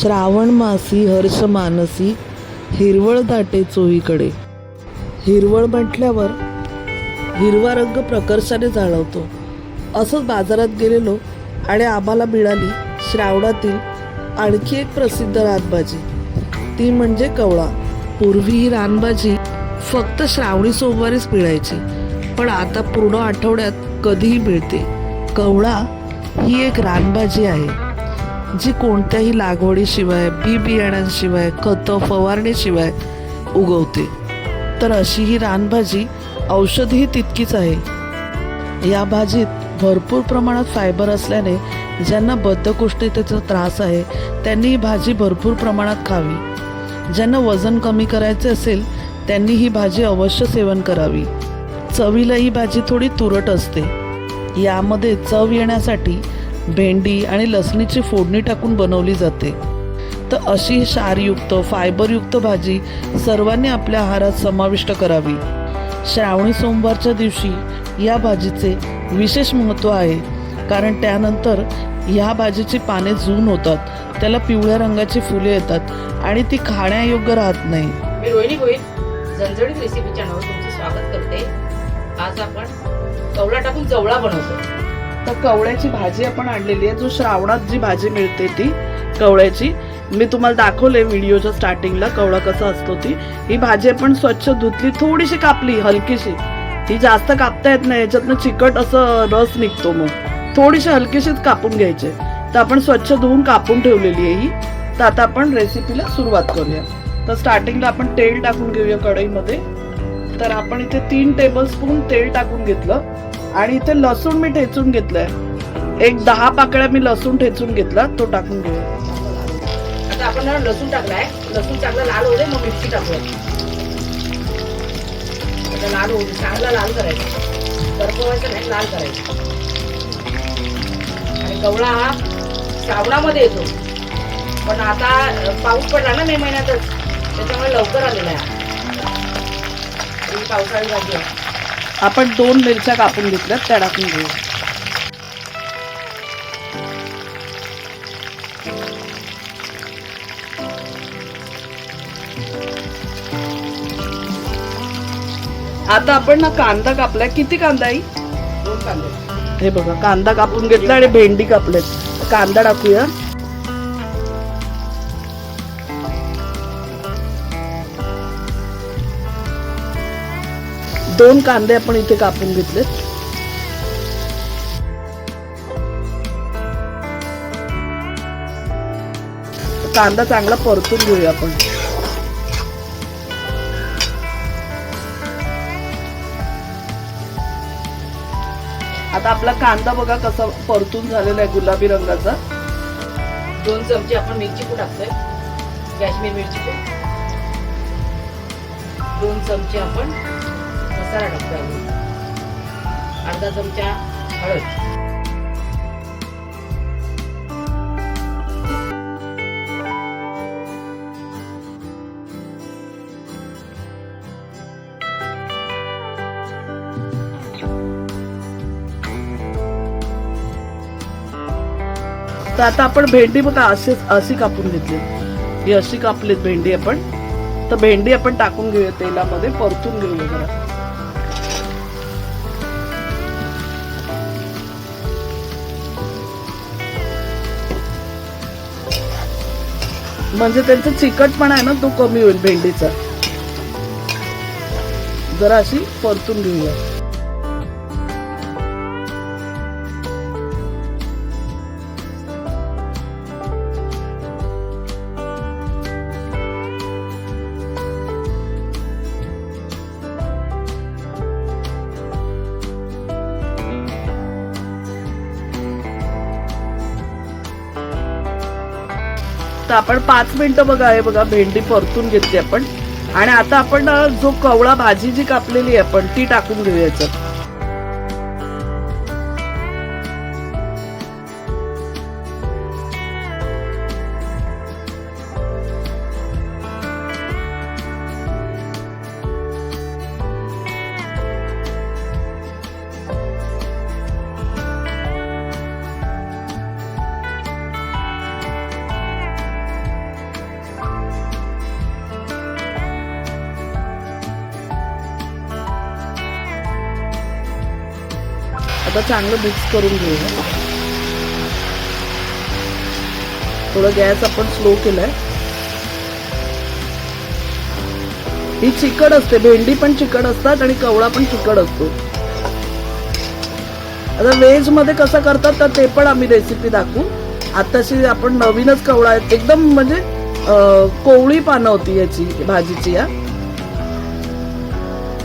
श्रावण मासी हर्ष मानसी हिरवळ दाटे चोहीकडे हिरवळ म्हटल्यावर हिरवा रंग प्रकर्षाने जाणवतो. असंच बाजारात गेलेलो आणि आम्हाला मिळाली श्रावणातील आणखी एक प्रसिद्ध रानभाजी. ती म्हणजे कवळा. पूर्वी ही रानभाजी फक्त श्रावणी सोमवारीच मिळायची पण आता पूर्ण आठवड्यात कधीही मिळते. कवळा ही एक रानभाजी आहे. जी कोणत्याही लागवडीशिवाय बी बियाण्यांशिवाय खतं फवारणीशिवाय उगवते. तर अशी ही रानभाजी औषधही तितकीच आहे. या भाजीत भरपूर प्रमाणात फायबर असल्याने ज्यांना बद्धकोष्ठतेचा त्रास आहे त्यांनी ही भाजी भरपूर प्रमाणात खावी. ज्यांना वजन कमी करायचे असेल त्यांनी ही भाजी अवश्य सेवन करावी. चवीला ही भाजी थोडी तुरट असते. यामध्ये चव येण्यासाठी भेंडी आणि लसणीची फोडणी टाकून बनवली जाते. तर अशी क्षारयुक्त फायबरयुक्त भाजी सर्वांनी आपल्या आहारात समाविष्ट करावी. श्रावणी सोमवारच्या दिवशी या भाजीचे विशेष महत्त्व आहे. कारण त्यानंतर ह्या भाजीची पाने जून होतात. त्याला पिवळ्या रंगाची फुले येतात आणि ती खाण्यायोग्य राहत नाही. मी रोहिणी गोईल झणझणीत रेसिपी चॅनलवर तुमचं स्वागत करते. आज आपण कवळा टाकून जवळा बनवतो तर कवळ्याची भाजी आपण आणलेली आहे. जो श्रावणात जी भाजी मिळते ती कवळ्याची मी तुम्हाला दाखवले व्हिडिओच्या स्टार्टिंगला कवळा कसा असतो ती. ही भाजी आपण स्वच्छ धुतली थोडीशी कापली हलकीशी. ती जास्त कापता येत नाही याच्यातनं चिकट असं रस निघतो मग. थोडीशी हलकीशीच कापून घ्यायचे. तर आपण स्वच्छ धुवून कापून ठेवलेली आहे ही. तर आता आपण रेसिपीला सुरुवात करूया. तर स्टार्टिंगला आपण तेल टाकून घेऊया कढईमध्ये. तर आपण इथे तीन टेबल स्पून तेल टाकून घेतलं. आणि इथे लसूण मी ठेचून घेतलंय. एक दहा पाकळ्या मी लसूण ठेचून घेतला तो टाकून घेऊया आता आपण लसूण टाकलाय. लसूण चांगला लाल होऊ दे मग मिरची टाकूया. आता लाल होऊ चांगला लाल करायचा. करपवायचं नाही लाल करायचं. आणि गवळा हा श्रावणामध्ये येतो. पण आता पाऊस पडला ना मे महिन्यातच त्याच्यामुळे लवकर आलेला आहे. पावसाळी झाली आहे. आपण दोन मिरच्या कापून घेतल्यात त्या टाकून घेऊया आता आपण ना कांदा कापलाय. किती कांदा आहे? कांदे. हे बघा कांदा कापून घेतला आणि भेंडी कापलेत. कांदा टाकूया. दोन कांदे आपण इथे कापून घेतलेत. कांदा चांगला परतून घेऊया आपण. आता आपला कांदा बघा कसा परतून झालेला आहे गुलाबी रंगाचा. दोन चमचे आपण मिरची पण टाकतोय. काश्मीर मिरची दोन चमचे आपण मसाला टाकतो आम्ही अर्धा चमचा हळद. तर आता आपण भेंडी बघा असे अशी कापून घेतली. ही अशी कापलीत भेंडी आपण. तर भेंडी आपण टाकून घेऊया तेलामध्ये परतून घेऊया जरा. म्हणजे त्यांचं चिकटपणा आहे ना तो कमी होईल भेंडीचा. जरा अशी परतून घेऊया. तर आपण पाच मिनिटं बघा हे बघा भेंडी परतून घेतली आपण. आणि आता आपण जो कवळा भाजी जी कापलेली आहे आपण ती टाकून घेऊ याच्यात आता चांगलं मिक्स करून घेऊया. थोडं गॅस आपण स्लो केलाय. ही चिकट असते भेंडी पण चिकट असतात आणि कवळा पण चिकट असतो. आता व्हेजमध्ये कसं करतात तर ते पण आम्ही रेसिपी दाखवू. आताशी आपण नवीनच कवळा आहेत. एकदम म्हणजे कोवळी पानं होती याची भाजीची या.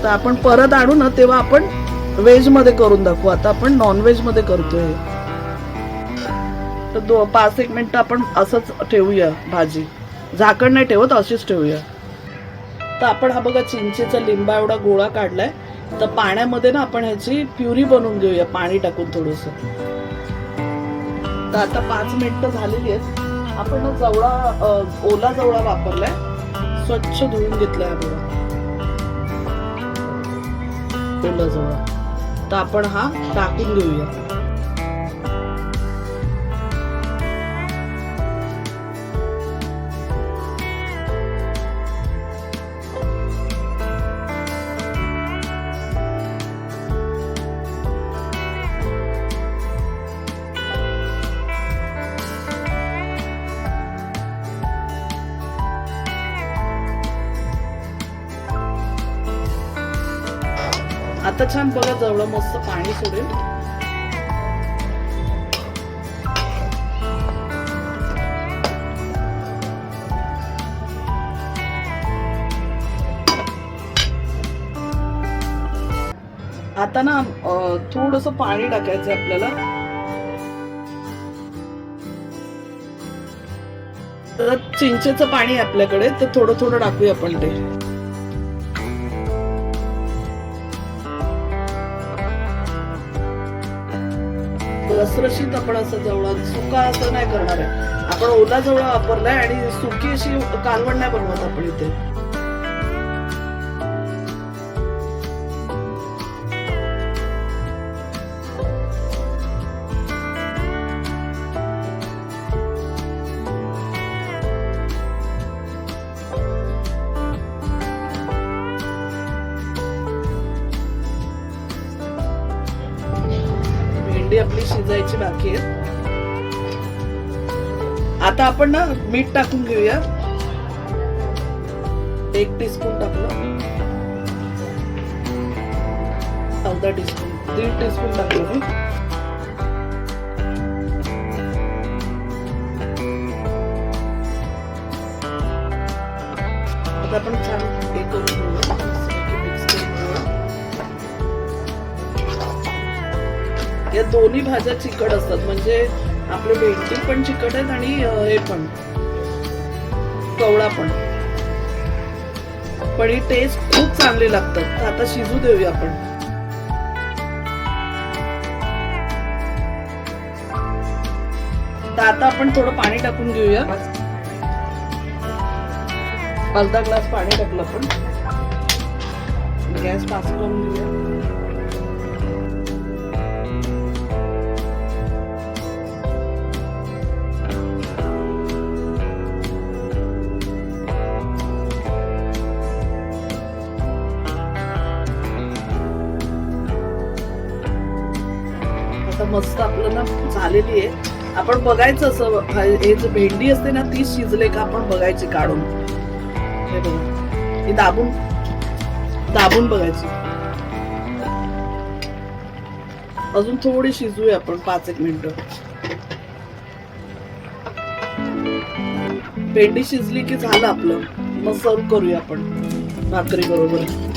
तर आपण परत आणू ना तेव्हा आपण व्हेजमध्ये करून दाखवू. आता आपण नॉनव्हेजमध्ये मध्ये करतोय. तर दो पाच एक मिनटं आपण असंच ठेवूया भाजी. झाकण नाही ठेवत अशीच ठेवूया. तर आपण हा बघा चिंचेचा लिंबा एवढा गोळा काढलाय. तर पाण्यामध्ये ना आपण ह्याची प्युरी बनवून घेऊया पाणी टाकून थोडस. तर आता पाच मिनिटं झालेली आहेत. आपण जवळा ओला जवळा वापरलाय. स्वच्छ धुवून घेतलाय हा ओला जवळा. तर आपण हा टाकून घेऊया आता छान बघा जवळ मस्त पाणी सोडेल. आता ना थोडस पाणी टाकायचं आपल्याला. चिंचेचं पाणी आपल्याकडे तर थोडं थोडं टाकूया आपण ते. रसरशीत आपण असं जवळ सुका असं नाही करणार आहे. आपण ओला जवळ वापरलाय आणि सुकी अशी कालवण नाही बनवत आपण इथे. शिजायची बाकी आहे. आता आपण ना मीठ टाकून घेऊया. एक टीस्पून टाकलं अर्धा टीस्पून दीड टीस्पून टाकलं मी आता आपण छान हे करून या दोन्ही भाज्या चिकट असतात. म्हणजे आपले भेंडी पण चिकट आहेत आणि हे पण. कवळा पण. पण ही टेस्ट खूप चांगली लागतात. तर आता शिजू देऊया आपण. तर आता आपण थोडं पाणी टाकून घेऊया. अर्धा ग्लास पाणी टाकलं आपण. गॅस पास करून घेऊया. आता मस्त आपलं ना झालेली आहे. आपण बघायचं असं हे जे भेंडी असते ना ती शिजले का आपण बघायची काढून. हे बघा. ही दाबून दाबून बघायची. अजून थोडी शिजूया आपण पाच एक मिनिट. भेंडी शिजली की झालं आपलं. मग सर्व करूया आपण. भाकरी बरोबर.